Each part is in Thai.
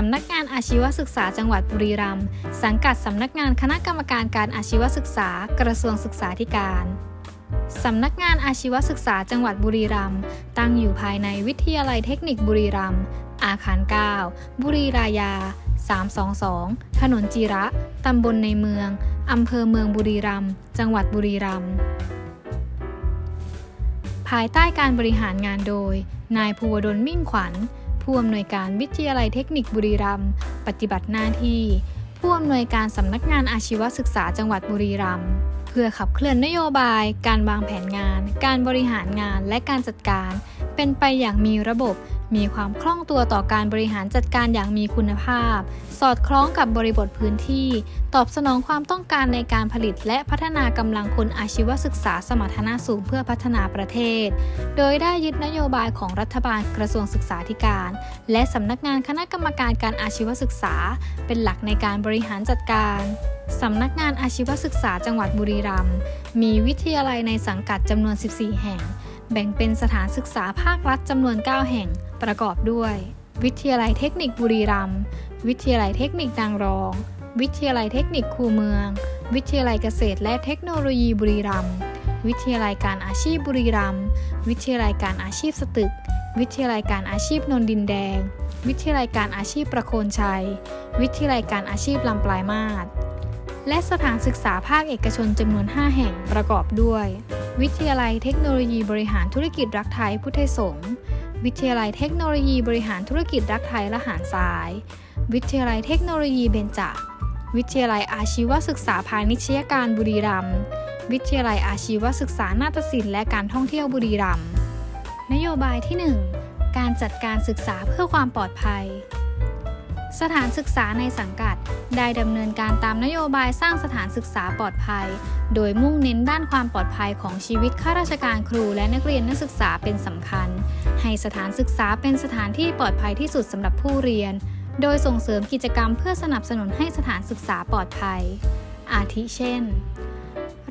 สำนักงานอาชีวศึกษาจังหวัดบุรีรัมย์สังกัดสำนักงานคณะกรรมการการอาชีวศึกษา กระทรวงศึกษาธิการสำนักงานอาชีวศึกษาจังหวัดบุรีรัมย์ตั้งอยู่ภายในวิทยาลัยเทคนิคบุรีรัมย์อาคาร 9 บุรีรายา 322 ถนนจีระ ตำบลในเมือง อำเภอเมืองบุรีรัมย์จังหวัดบุรีรัมย์ภายใต้การบริหารงานโดย นายภูวดลมิ่งขวัญ ผู้อำนวยการวิทยาลัยเทคนิคบุรีรัมย์ปฏิบัติหน้าที่ ผู้อำนวยการสำนักงานอาชีวศึกษาจังหวัดบุรีรัมย์เพื่อขับเคลื่อนนโยบาย การวางแผนงาน การบริหารงานและการจัดการ เป็นไปอย่างมีระบบ มีความคล่องตัวต่อการบริหารจัดการอย่างมีคุณภาพ สอดคล้องกับบริบทพื้นที่ ตอบสนองความต้องการในการผลิตและพัฒนากำลังคนอาชีวศึกษาสมรรถนะสูงเพื่อพัฒนาประเทศ โดยได้ยึดนโยบายของรัฐบาลกระทรวงศึกษาธิการ และสำนักงานคณะกรรมการการอาชีวศึกษา เป็นหลักในการบริหารจัดการสำนักงานอาชีวศึกษาจังหวัดบุรีรัมย์มีวิทยาลัยในสังกัดจำนวน 14 แห่ง แบ่งเป็นสถานศึกษาภาครัฐจำนวน 9 แห่ง ประกอบด้วย วิทยาลัยเทคนิคบุรีรัมย์ วิทยาลัยเทคนิคนางรอง วิทยาลัยเทคนิคคูเมือง วิทยาลัยเกษตรและเทคโนโลยีบุรีรัมย์ วิทยาลัยการอาชีพบุรีรัมย์ วิทยาลัยการอาชีพสตึก วิทยาลัยการอาชีพนนดินแดง วิทยาลัยการอาชีพประโคนชัย วิทยาลัยการอาชีพลำปลายมาศและสถานศึกษาภาคเอกชนจำนวน 5 แห่งประกอบด้วย วิทยาลัยเทคโนโลยีบริหารธุรกิจรักไทยพุทธสงฆ์ วิทยาลัยเทคโนโลยีบริหารธุรกิจรักไทยและหารทราย วิทยาลัยเทคโนโลยีเบญจาวิทยาลัยอาชีวศึกษาพาณิชยการบุรีรัมย์ วิทยาลัยอาชีวศึกษานาฏศิลป์และการท่องเที่ยวบุรีรัมย์ นโยบายที่ 1 การจัดการศึกษาเพื่อความปลอดภัย สถานศึกษาในสังกัด ได้ดำเนินการตามนโยบายสร้างสถานศึกษาปลอดภัย โดยมุ่งเน้นด้านความปลอดภัยของชีวิตข้าราชการครูและนักเรียนนักศึกษาเป็นสำคัญ ให้สถานศึกษาเป็นสถานที่ปลอดภัยที่สุดสำหรับผู้เรียน โดยส่งเสริมกิจกรรมเพื่อสนับสนุนให้สถานศึกษาปลอดภัย อาทิเช่น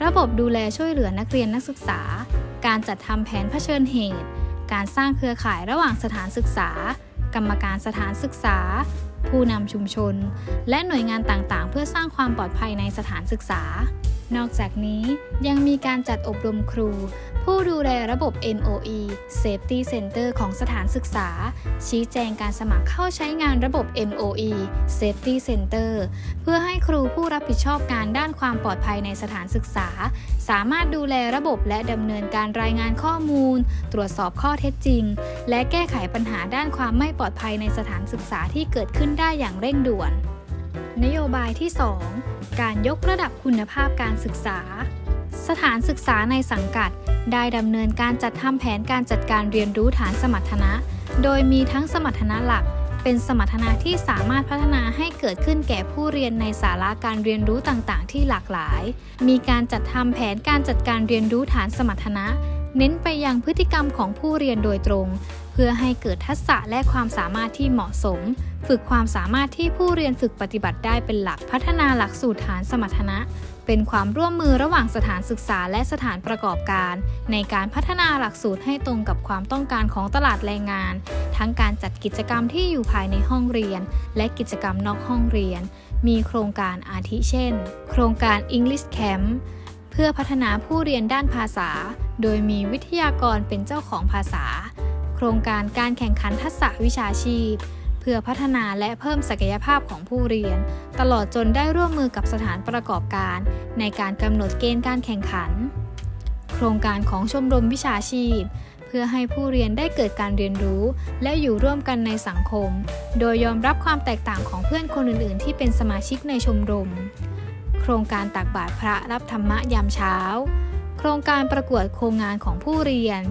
ระบบดูแลช่วยเหลือนักเรียนนักศึกษา การจัดทำแผนเผชิญเหตุ การสร้างเครือข่ายระหว่างสถานศึกษา กรรมการสถานศึกษา ผู้นำชุมชน และหน่วยงานต่างๆ เพื่อสร้างความปลอดภัยในสถานศึกษา นอกจากนี้ยังมีการจัดอบรมครู ผู้ดูแลระบบ MOE Safety Center ของสถานศึกษา ชี้แจงการสมัครเข้าใช้งานระบบ MOE Safety Center เพื่อให้ครูผู้รับผิดชอบงานด้านความปลอดภัยในสถานศึกษา สามารถดูแลระบบและดำเนินการรายงานข้อมูล ตรวจสอบข้อเท็จจริง และแก้ไขปัญหาด้านความไม่ปลอดภัยในสถานศึกษาที่เกิดขึ้นได้อย่างเร่งด่วน นโยบายที่ 2 การยกระดับคุณภาพการศึกษา สถานศึกษาในสังกัด ได้ดำเนินการจัดทำแผนการจัดการเรียนรู้ฐานสมรรถนะ โดยมีทั้งสมรรถนะหลัก เป็นสมรรถนะที่สามารถพัฒนาให้เกิดขึ้นแก่ผู้เรียนในสาระการเรียนรู้ต่างๆ ที่หลากหลาย มีการจัดทำแผนการจัดการเรียนรู้ฐานสมรรถนะ เน้นไปยังพฤติกรรมของผู้เรียนโดยตรง เพื่อให้เกิดทักษะและความสามารถที่เหมาะสม ฝึกความสามารถที่ผู้เรียนฝึกปฏิบัติได้เป็นหลักพัฒนาหลักสูตรฐานสมรรถนะ เป็นความร่วมมือระหว่างสถานศึกษาและสถานประกอบการ ในการพัฒนาหลักสูตรให้ตรงกับความต้องการของตลาดแรงงาน ทั้งการจัดกิจกรรมที่อยู่ภายในห้องเรียน และกิจกรรมนอกห้องเรียน มีโครงการอาทิเช่น โครงการ English Camp เพื่อพัฒนาผู้เรียนด้านภาษา โดยมีวิทยากรเป็นเจ้าของภาษา โครงการการแข่งขันทักษะวิชาชีพ เพื่อพัฒนาและเพิ่มศักยภาพของผู้เรียน ตลอดจนได้ร่วมมือกับสถานประกอบการ ในการกำหนดเกณฑ์การแข่งขัน โครงการของชมรมวิชาชีพ เพื่อให้ผู้เรียนได้เกิดการเรียนรู้ และอยู่ร่วมกันในสังคม โดยยอมรับความแตกต่างของเพื่อนคนอื่น ๆ ที่เป็นสมาชิกในชมรม โครงการตักบาตรพระรับธรรมะยามเช้า โครงการประกวดโครงงานของผู้เรียน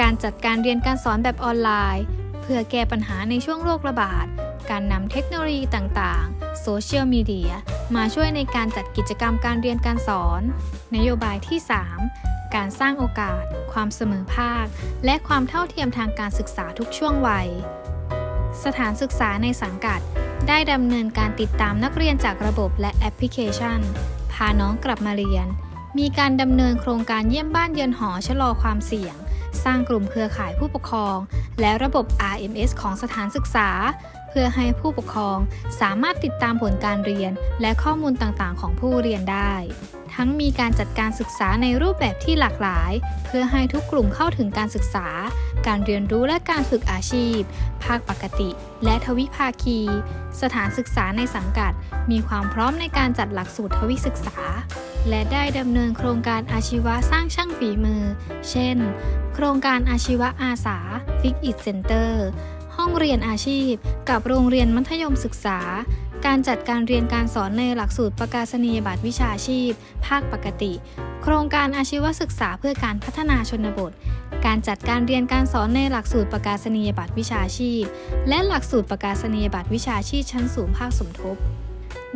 การจัดการเรียนการสอนแบบออนไลน์ เพื่อแก้ปัญหาในช่วงโรคระบาด การนำเทคโนโลยีต่างๆ โซเชียลมีเดีย มาช่วยในการจัดกิจกรรมการเรียนการสอน นโยบายที่ 3 การสร้างโอกาส ความเสมอภาค และความเท่าเทียมทางการศึกษาทุกช่วงวัย สถานศึกษาในสังกัด ได้ดำเนินการติดตามนักเรียนจากระบบและแอปพลิเคชัน พาน้องกลับมาเรียน มีการดำเนินโครงการเยี่ยมบ้านเยือนหอชะลอความเสี่ยง สร้างกลุ่มเครือข่ายผู้ปกครอง และระบบ RMS ของสถานศึกษา เพื่อให้ผู้ปกครองสามารถติดตามผลการเรียน และข้อมูลต่างๆ ของผู้เรียนได้ ทั้งมีการจัดการศึกษาในรูปแบบที่หลากหลาย เพื่อให้ทุกกลุ่มเข้าถึงการศึกษา การเรียนรู้และการฝึกอาชีพ ภาคปกติ และทวิภาคี สถานศึกษาในสังกัด มีความพร้อมในการจัดหลักสูตรทวิศึกษา และได้ดำเนินโครงการอาชีวะสร้างช่างฝีมือ เช่น โครงการอาชีวะอาสา Fix It Center ห้องเรียนอาชีพ กับโรงเรียนมัธยมศึกษา การจัดการเรียนการสอนในหลักสูตรประกาศนียบัตรวิชาชีพ ภาคปกติ โครงการอาชีวศึกษาเพื่อการพัฒนาชนบท การจัดการเรียนการสอนในหลักสูตรประกาศนียบัตรวิชาชีพ และหลักสูตรประกาศนียบัตรวิชาชีพชั้นสูงภาคสมทบ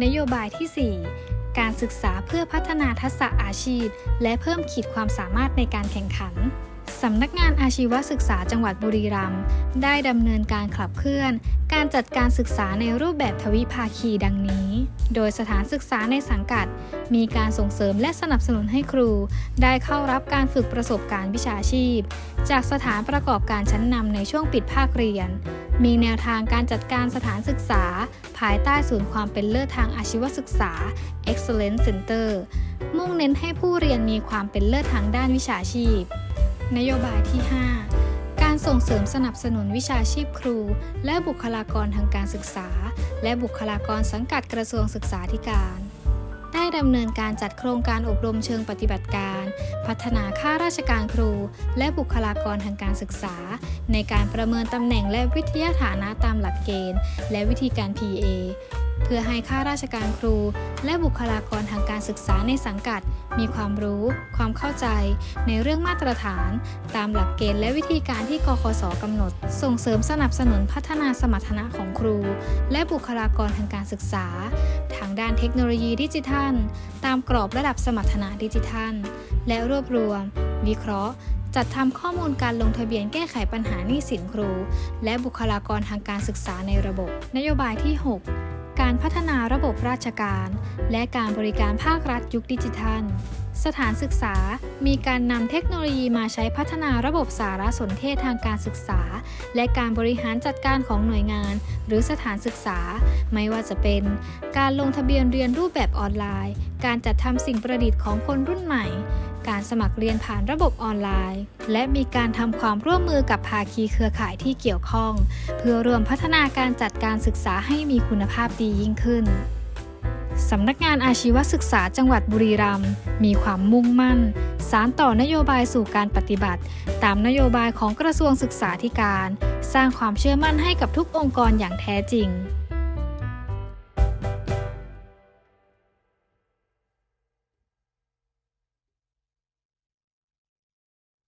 นโยบายที่ 4 การศึกษาเพื่อพัฒนาทักษะอาชีพ และเพิ่มขีดความสามารถในการแข่งขันสำนักงานอาชีวศึกษาจังหวัดบุรีรัมย์ได้ดำเนินการขับเคลื่อน การจัดการศึกษาในรูปแบบทวิภาคีดังนี้ โดยสถานศึกษาในสังกัด มีการส่งเสริมและสนับสนุนให้ครู ได้เข้ารับการฝึกประสบการณ์วิชาชีพ จากสถานประกอบการชั้นนำในช่วงปิดภาคเรียน มีแนวทางการจัดการสถานศึกษา ภายใต้ศูนย์ความเป็นเลิศทางอาชีวศึกษา Excellence Center มุ่งเน้นให้ผู้เรียนมีความเป็นเลิศทางด้านวิชาชีพ นโยบายที่ 5 การส่งเสริมสนับสนุนวิชาชีพครู และบุคลากรทางการศึกษา และบุคลากรสังกัดกระทรวงศึกษาธิการ ได้ดำเนินการจัดโครงการอบรมเชิงปฏิบัติการ พัฒนาข้าราชการครู และบุคลากรทางการศึกษา ในการประเมินตำแหน่งและวิทยาฐานะตามหลักเกณฑ์ และวิธีการ PA เพื่อให้ข้าราชการครู และบุคลากรทางการศึกษาในสังกัด มีความรู้ ความเข้าใจ ในเรื่องมาตรฐาน ตามหลักเกณฑ์และวิธีการที่กคสกำหนด ส่งเสริมสนับสนุนพัฒนาสมรรถนะของครู และบุคลากรทางการศึกษา ทางด้านเทคโนโลยีดิจิทัล ตามกรอบระดับสมรรถนะดิจิทัล และรวบรวม วิเคราะห์จัดทำข้อมูลการลงทะเบียนแก้ไขปัญหาหนี้สินครู และบุคลากรทางการศึกษาในระบบ นโยบายที่ 6 การพัฒนาระบบราชการ และการบริการภาครัฐยุคดิจิทัล สถานศึกษามีการนำเทคโนโลยีมาใช้พัฒนาระบบสารสนเทศทางการศึกษา และการบริหารจัดการของหน่วยงาน หรือสถานศึกษา ไม่ว่าจะเป็น การลงทะเบียนเรียนรูปแบบออนไลน์ การจัดทำสิ่งประดิษฐ์ของคนรุ่นใหม่ การสมัครเรียนผ่านระบบออนไลน์ และมีการทำความร่วมมือกับภาคีเครือข่ายที่เกี่ยวข้อง เพื่อรวมพัฒนาการจัดการศึกษาให้มีคุณภาพดียิ่งขึ้นสำนักงานอาชีวศึกษาจังหวัดบุรีรัมย์มีความมุ่งมั่น สารต่อนโยบายสู่การปฏิบัติ ตามนโยบายของกระทรวงศึกษาธิการ สร้างความเชื่อมั่นให้กับทุกองค์กรอย่างแท้จริง